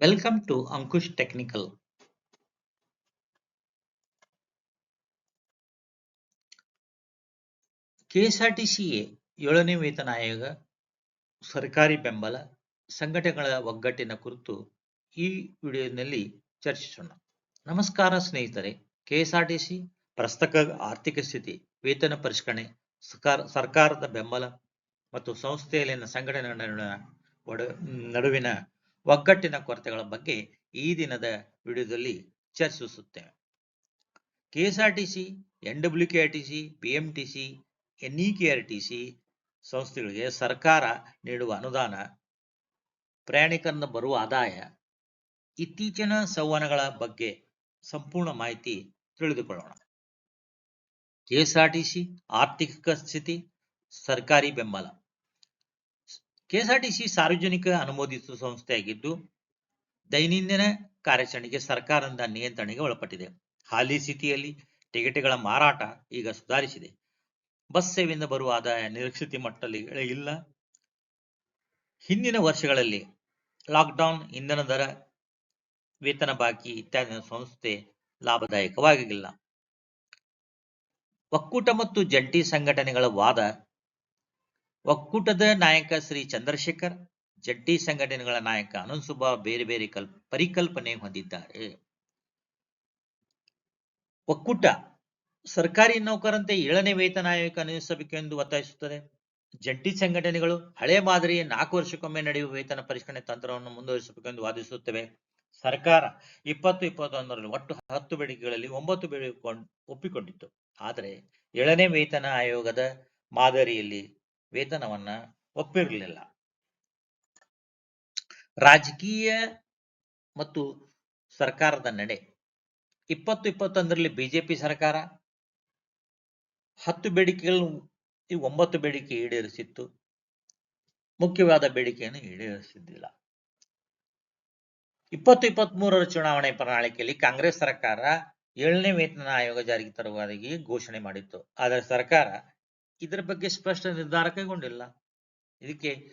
Welcome to Ankush Technical. ಕೆಎಸ್ಆರ್ಟಿಸಿಎ ಏಳನೇ ವೇತನ ಆಯೋಗ, ಸರ್ಕಾರಿ ಬೆಂಬಲ ಸಂಘಟನೆಗಳ ಒಗ್ಗಟ್ಟಿನ ಕುರಿತು ಈ ವಿಡಿಯೋನಲ್ಲಿ ಚರ್ಚಿಸೋಣ ನಮಸ್ಕಾರ ಸ್ನೇಹಿತರೆ, ಕೆಎಸ್ಆರ್ಟಿಸಿ ಪ್ರಸ್ತಕ ಆರ್ಥಿಕ ಸ್ಥಿತಿ, ವೇತನ ಪರಿಷ್ಕರಣೆ, ಸರ್ಕಾರ, ಸರ್ಕಾರದ ಬೆಂಬಲ ಮತ್ತು ಸಂಸ್ಥೆಯಲ್ಲಿನ ಸಂಘಟನೆಗಳ ನಡುವಿನ ಒಗ್ಗಟ್ಟಿನ ಕೊರತೆಗಳ ಬಗ್ಗೆ ಈ ದಿನದ ವಿಡಿಯೋದಲ್ಲಿ ಚರ್ಚಿಸುತ್ತೇವೆ. ಕೆಎಸ್ಆರ್ಟಿಸಿ ಆರ್ ಟಿ ಸಿ ಸಂಸ್ಥೆಗಳಿಗೆ ಸರ್ಕಾರ ನೀಡುವ ಅನುದಾನ, ಪ್ರಯಾಣಿಕರನ್ನ ಬರುವ ಆದಾಯ, ಇತ್ತೀಚಿನ ಸಂವಹನಗಳ ಬಗ್ಗೆ ಸಂಪೂರ್ಣ ಮಾಹಿತಿ ತಿಳಿದುಕೊಳ್ಳೋಣ. ಕೆಎಸ್ಆರ್ಟಿಸಿ ಆರ್ಥಿಕ ಸ್ಥಿತಿ, ಸರ್ಕಾರಿ ಬೆಂಬಲ. ಕೆಎಸ್ಆರ್ಟಿಸಿ ಸಾರ್ವಜನಿಕ ಅನುಮೋದಿತ ಸಂಸ್ಥೆಯಾಗಿದ್ದು, ದೈನಂದಿನ ಕಾರ್ಯಾಚರಣೆಗೆ ಸರ್ಕಾರದಿಂದ ನಿಯಂತ್ರಣೆಗೆ ಒಳಪಟ್ಟಿದೆ. ಹಾಲಿ ಸ್ಥಿತಿಯಲ್ಲಿ ಟಿಕೆಟ್ಗಳ ಮಾರಾಟ ಈಗ ಸುಧಾರಿಸಿದೆ. ಬಸ್ ಸೇವೆಯಿಂದ ಬರುವ ಆದಾಯ ನಿರೀಕ್ಷಿತ ಮಟ್ಟದಲ್ಲಿ ಇಲ್ಲ. ಹಿಂದಿನ ವರ್ಷಗಳಲ್ಲಿ ಲಾಕ್ಡೌನ್ ಇಂಧನ ದರ, ವೇತನ ಬಾಕಿ ಇತ್ಯಾದಿ ಸಂಸ್ಥೆ ಲಾಭದಾಯಕವಾಗಿಲ್ಲ. ಒಕ್ಕೂಟ ಮತ್ತು ಜಂಟಿ ಸಂಘಟನೆಗಳ ವಾದ ಒಕ್ಕೂಟದ ನಾಯಕ ಶ್ರೀ ಚಂದ್ರಶೇಖರ್, ಜಂಟಿ ಸಂಘಟನೆಗಳ ನಾಯಕ ಅನುಸುಬಾ ಬೇರೆ ಬೇರೆ ಕಲ್, ಪರಿಕಲ್ಪನೆ ಹೊಂದಿದ್ದಾರೆ. ಒಕ್ಕೂಟ ಸರ್ಕಾರಿ ನೌಕರಂತೆ ಏಳನೇ ವೇತನ ಆಯೋಗ ಅನುಸರಿಸಬೇಕೆಂದು ಒತ್ತಾಯಿಸುತ್ತದೆ. ಜಂಟಿ ಸಂಘಟನೆಗಳು ಹಳೆ ಮಾದರಿಯ ನಾಲ್ಕು ವರ್ಷಕ್ಕೊಮ್ಮೆ ನಡೆಯುವ ವೇತನ ಪರಿಷ್ಕರಣೆ ತಂತ್ರವನ್ನು ಮುಂದುವರಿಸಬೇಕೆಂದು ವಾದಿಸುತ್ತವೆ. ಸರ್ಕಾರ ಇಪ್ಪತ್ತು, ಇಪ್ಪತ್ತೊಂದರಲ್ಲಿ ಒಟ್ಟು ಹತ್ತು ಬೇಡಿಕೆಗಳಲ್ಲಿ ಒಂಬತ್ತು ಬೇಡಿಕೆ ಒಪ್ಪಿಕೊಂಡಿತ್ತು. ಆದರೆ ಏಳನೇ ವೇತನ ಆಯೋಗದ ಮಾದರಿಯಲ್ಲಿ ವೇತನವನ್ನ ಒಪ್ಪಿರಲಿಲ್ಲ. ರಾಜಕೀಯ ಮತ್ತು ಸರ್ಕಾರದ ನಡೆ. ಇಪ್ಪತ್ತು ಇಪ್ಪತ್ತೊಂದರಲ್ಲಿ ಬಿಜೆಪಿ ಸರ್ಕಾರ, ಹತ್ತು ಬೇಡಿಕೆಗಳನ್ನು ಒಂಬತ್ತು ಬೇಡಿಕೆ ಈಡೇರಿಸಿತ್ತು. ಮುಖ್ಯವಾದ ಬೇಡಿಕೆಯನ್ನು ಈಡೇರಿಸಿದ್ದಿಲ್ಲ. ಇಪ್ಪತ್ತು ಇಪ್ಪತ್ತ್ ಮೂರರ ಚುನಾವಣೆ ಪ್ರಣಾಳಿಕೆಯಲ್ಲಿ ಕಾಂಗ್ರೆಸ್ ಸರ್ಕಾರ ಏಳನೇ ವೇತನ ಆಯೋಗ ಜಾರಿಗೆ ತರುವುದಾಗಿ ಘೋಷಣೆ ಮಾಡಿತ್ತು. ಆದರೆ ಸರ್ಕಾರ ಇದರ ಬಗ್ಗೆ ಸ್ಪಷ್ಟ ನಿರ್ಧಾರ ಕೈಗೊಂಡಿಲ್ಲ. ಇದಕ್ಕೆ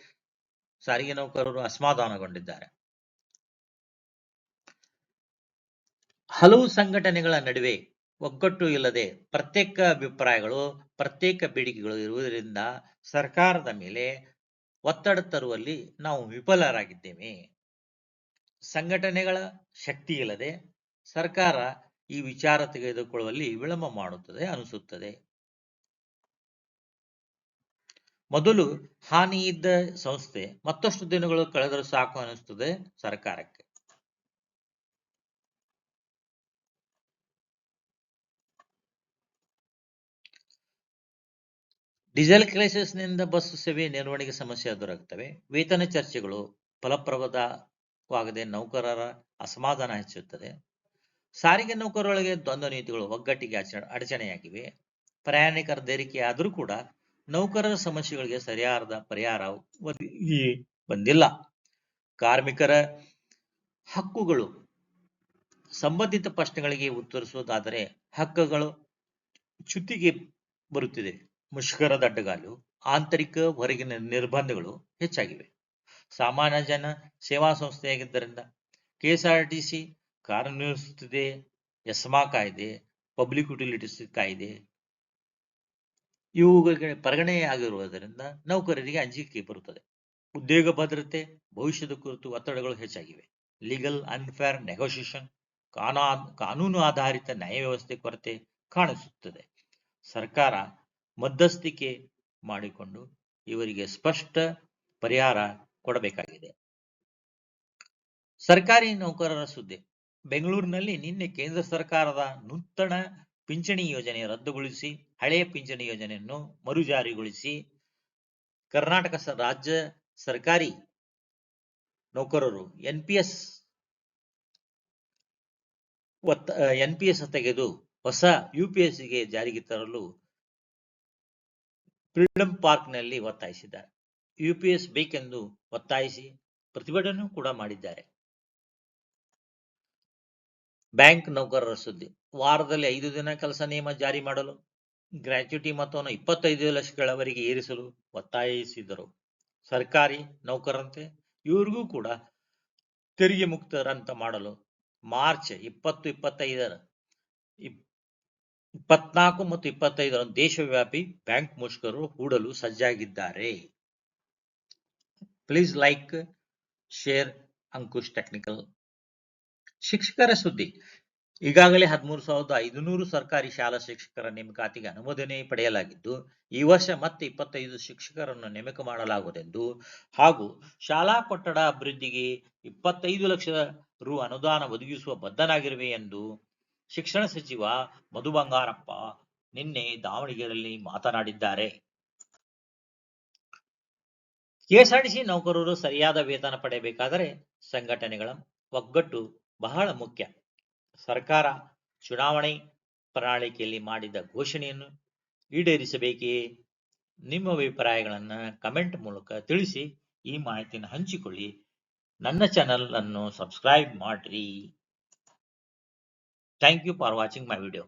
ಸಾರಿಗೆ ನೌಕರರು ಅಸಮಾಧಾನಗೊಂಡಿದ್ದಾರೆ. ಹಲವು ಸಂಘಟನೆಗಳ ನಡುವೆ ಒಗ್ಗಟ್ಟು ಇಲ್ಲದೆ ಪ್ರತ್ಯೇಕ ಅಭಿಪ್ರಾಯಗಳು, ಪ್ರತ್ಯೇಕ ಬೇಡಿಕೆಗಳು ಇರುವುದರಿಂದ ಸರ್ಕಾರದ ಮೇಲೆ ಒತ್ತಡ ತರುವಲ್ಲಿ ನಾವು ವಿಫಲರಾಗಿದ್ದೇವೆ. ಸಂಘಟನೆಗಳ ಶಕ್ತಿ ಇಲ್ಲದೆ ಸರ್ಕಾರ ಈ ವಿಚಾರ ತೆಗೆದುಕೊಳ್ಳುವಲ್ಲಿ ವಿಳಂಬ ಮಾಡುತ್ತದೆ ಅನಿಸುತ್ತದೆ ಮೊದಲು ಹಾನಿ ಇದ್ದ ಸಂಸ್ಥೆ ಮತ್ತಷ್ಟು ದಿನಗಳು ಕಳೆದರೂ ಸಾಕು ಅನಿಸ್ತದೆ ಸರ್ಕಾರಕ್ಕೆ. ಡೀಸೆಲ್ ಕ್ರೈಸಿಸ್ನಿಂದ ಬಸ್ ಸೇವೆ ನಿರ್ವಹಣೆಗೆ ಸಮಸ್ಯೆ ಎದುರಾಗ್ತವೆ. ವೇತನ ಚರ್ಚೆಗಳು ಫಲಪ್ರದವಾಗದೆ ನೌಕರರ ಅಸಮಾಧಾನ ಹೆಚ್ಚುತ್ತದೆ. ಸಾರಿಗೆ ನೌಕರರೊಳಗೆ ದ್ವಂದ್ವ ನೀತಿಗಳು ಒಗ್ಗಟ್ಟಿಗೆ ಅಡಚಣೆಯಾಗಿವೆ. ಪ್ರಯಾಣಿಕರ ದೇರಿಕೆ ಆದರೂ ಕೂಡ ನೌಕರರ ಸಮಸ್ಯೆಗಳಿಗೆ ಸರಿಯಾದ ಪರಿಹಾರ ಬಂದಿಲ್ಲ. ಕಾರ್ಮಿಕರ ಹಕ್ಕುಗಳು ಸಂಬಂಧಿತ ಪ್ರಶ್ನೆಗಳಿಗೆ ಉತ್ತರಿಸುವುದಾದರೆ ಹಕ್ಕುಗಳು ಚ್ಯುತಿಗೆ ಬರುತ್ತಿದೆ. ಮುಷ್ಕರದ ಅಡ್ಡಗಾಲು ಆಂತರಿಕ ಹೊರಗಿನ ನಿರ್ಬಂಧಗಳು ಹೆಚ್ಚಾಗಿವೆ. ಸಾಮಾನ್ಯ ಜನ ಸೇವಾ ಸಂಸ್ಥೆಯಾಗಿದ್ದರಿಂದ ಕೆಎಸ್ಆರ್ಟಿಸಿ ಕಾರ್ಯನಿರ್ವಹಿಸುತ್ತಿದೆ ಎಸ್ಮಾ ಕಾಯ್ದೆ ಪಬ್ಲಿಕ್ ಯುಟಿಲಿಟೀಸ್ ಕಾಯ್ದೆ ಇವುಗಳಿಗೆ ಪರಗಣೆಯಾಗಿರುವುದರಿಂದ ನೌಕರರಿಗೆ ಅಂಜಿಕೆ ಬರುತ್ತದೆ. ಉದ್ಯೋಗ ಭದ್ರತೆ, ಭವಿಷ್ಯದ ಕುರಿತು ಒತ್ತಡಗಳು ಹೆಚ್ಚಾಗಿವೆ. ಲೀಗಲ್ ಅನ್ಫೇರ್ ನೆಗೋಷಿಯೇಷನ್ ಕಾನಾ, ಕಾನೂನು ಆಧಾರಿತ ನ್ಯಾಯ ವ್ಯವಸ್ಥೆ ಕೊರತೆ ಕಾಣಿಸುತ್ತದೆ. ಸರ್ಕಾರ ಮಧ್ಯಸ್ಥಿಕೆ ಮಾಡಿಕೊಂಡು ಇವರಿಗೆ ಸ್ಪಷ್ಟ ಪರಿಹಾರ ಕೊಡಬೇಕಾಗಿದೆ. ಸರ್ಕಾರಿ ನೌಕರರ ಸುದ್ದಿ. ಬೆಂಗಳೂರಿನಲ್ಲಿ ನಿನ್ನೆ ಕೇಂದ್ರ ಸರ್ಕಾರದ ನೂತನ ಪಿಂಚಣಿ ಯೋಜನೆ ರದ್ದುಗೊಳಿಸಿ, ಹಳೆಯ ಪಿಂಚಣಿ ಯೋಜನೆಯನ್ನು ಮರುಜಾರಿಗೊಳಿಸಿ ಕರ್ನಾಟಕ ರಾಜ್ಯ ಸರ್ಕಾರಿ ನೌಕರರು ಎನ್ಪಿಎಸ್ ಒತ್ತ ಎನ್ಪಿಎಸ್ ತೆಗೆದು ಹೊಸ ಯುಪಿಎಸ್ಸಿಗೆ ಜಾರಿಗೆ ತರಲು ಫ್ರೀಡಂ ಪಾರ್ಕ್ನಲ್ಲಿ ಒತ್ತಾಯಿಸಿದ್ದಾರೆ. ಯುಪಿಎಸ್ ಬೇಕೆಂದು ಒತ್ತಾಯಿಸಿ ಪ್ರತಿಭಟನೆ ಕೂಡ ಮಾಡಿದ್ದಾರೆ. ಬ್ಯಾಂಕ್ ನೌಕರರ ಸುದ್ದಿ. ವಾರದಲ್ಲಿ ಐದು ದಿನ ಕೆಲಸ ನಿಯಮ ಜಾರಿ ಮಾಡಲು, ಗ್ರಾಚ್ಯುಟಿ ಮೊತ್ತವನ್ನು ಇಪ್ಪತ್ತೈದು ಲಕ್ಷಗಳವರೆಗೆ ಏರಿಸಲು ಒತ್ತಾಯಿಸಿದರು. ಸರ್ಕಾರಿ ನೌಕರಂತೆ ಇವರಿಗೂ ಕೂಡ ತೆರಿಗೆ ಮುಕ್ತರಂತ ಮಾಡಲು ಮಾರ್ಚ್ ಇಪ್ಪತ್ತು, ಇಪ್ಪತ್ತೈದರ, ಇಪ್- ಇಪ್ಪತ್ನಾಲ್ಕು ಮತ್ತು ಇಪ್ಪತ್ತೈದರ ದೇಶವ್ಯಾಪಿ ಬ್ಯಾಂಕ್ ಮುಷ್ಕರು ಹೂಡಲು ಸಜ್ಜಾಗಿದ್ದಾರೆ. Please like, share, Ankush technical. ಶಿಕ್ಷಕರ ಸುದ್ದಿ. ಈಗಾಗಲೇ ಹದಿಮೂರು ಸಾವಿರದ ಐದುನೂರು ಸರ್ಕಾರಿ ಶಾಲಾ ಶಿಕ್ಷಕರ ನೇಮಕಾತಿಗೆ ಅನುಮೋದನೆ ಪಡೆಯಲಾಗಿದ್ದು, ಈ ವರ್ಷ ಮತ್ತೆ ಇಪ್ಪತ್ತೈದು ಶಿಕ್ಷಕರನ್ನು ನೇಮಕ ಮಾಡಲಾಗುವುದೆಂದು ಹಾಗೂ ಶಾಲಾ ಕಟ್ಟಡ ಅಭಿವೃದ್ಧಿಗೆ ಇಪ್ಪತ್ತೈದು ಲಕ್ಷ ರು ಅನುದಾನ ಒದಗಿಸುವ ಬದ್ಧನಾಗಿರುವೆ ಎಂದು ಶಿಕ್ಷಣ ಸಚಿವ ಮಧು ಬಂಗಾರಪ್ಪ ನಿನ್ನೆ ದಾವಣಗೆರೆಯಲ್ಲಿ ಮಾತನಾಡಿದ್ದಾರೆ. ಕೆಎಸ್ಆರ್ಟಿಸಿ ನೌಕರರು ಸರಿಯಾದ ವೇತನ ಪಡೆಯಬೇಕಾದರೆ ಸಂಘಟನೆಗಳ ಒಗ್ಗಟ್ಟು ಬಹಳ ಮುಖ್ಯ. ಸರ್ಕಾರ ಚುನಾವಣೆ ಪ್ರಣಾಳಿಕೆಯಲ್ಲಿ ಮಾಡಿದ ಘೋಷಣೆಯನ್ನು ಈಡೇರಿಸಬೇಕೇ? ನಿಮ್ಮ ಅಭಿಪ್ರಾಯಗಳನ್ನು ಕಮೆಂಟ್ ಮೂಲಕ ತಿಳಿಸಿ, ಈ ಮಾಹಿತಿಯನ್ನು ಹಂಚಿಕೊಳ್ಳಿ. ನನ್ನ ಚಾನಲ್ ಅನ್ನು ಸಬ್ಸ್ಕ್ರೈಬ್ ಮಾಡ್ರಿ. Thank you for watching my video.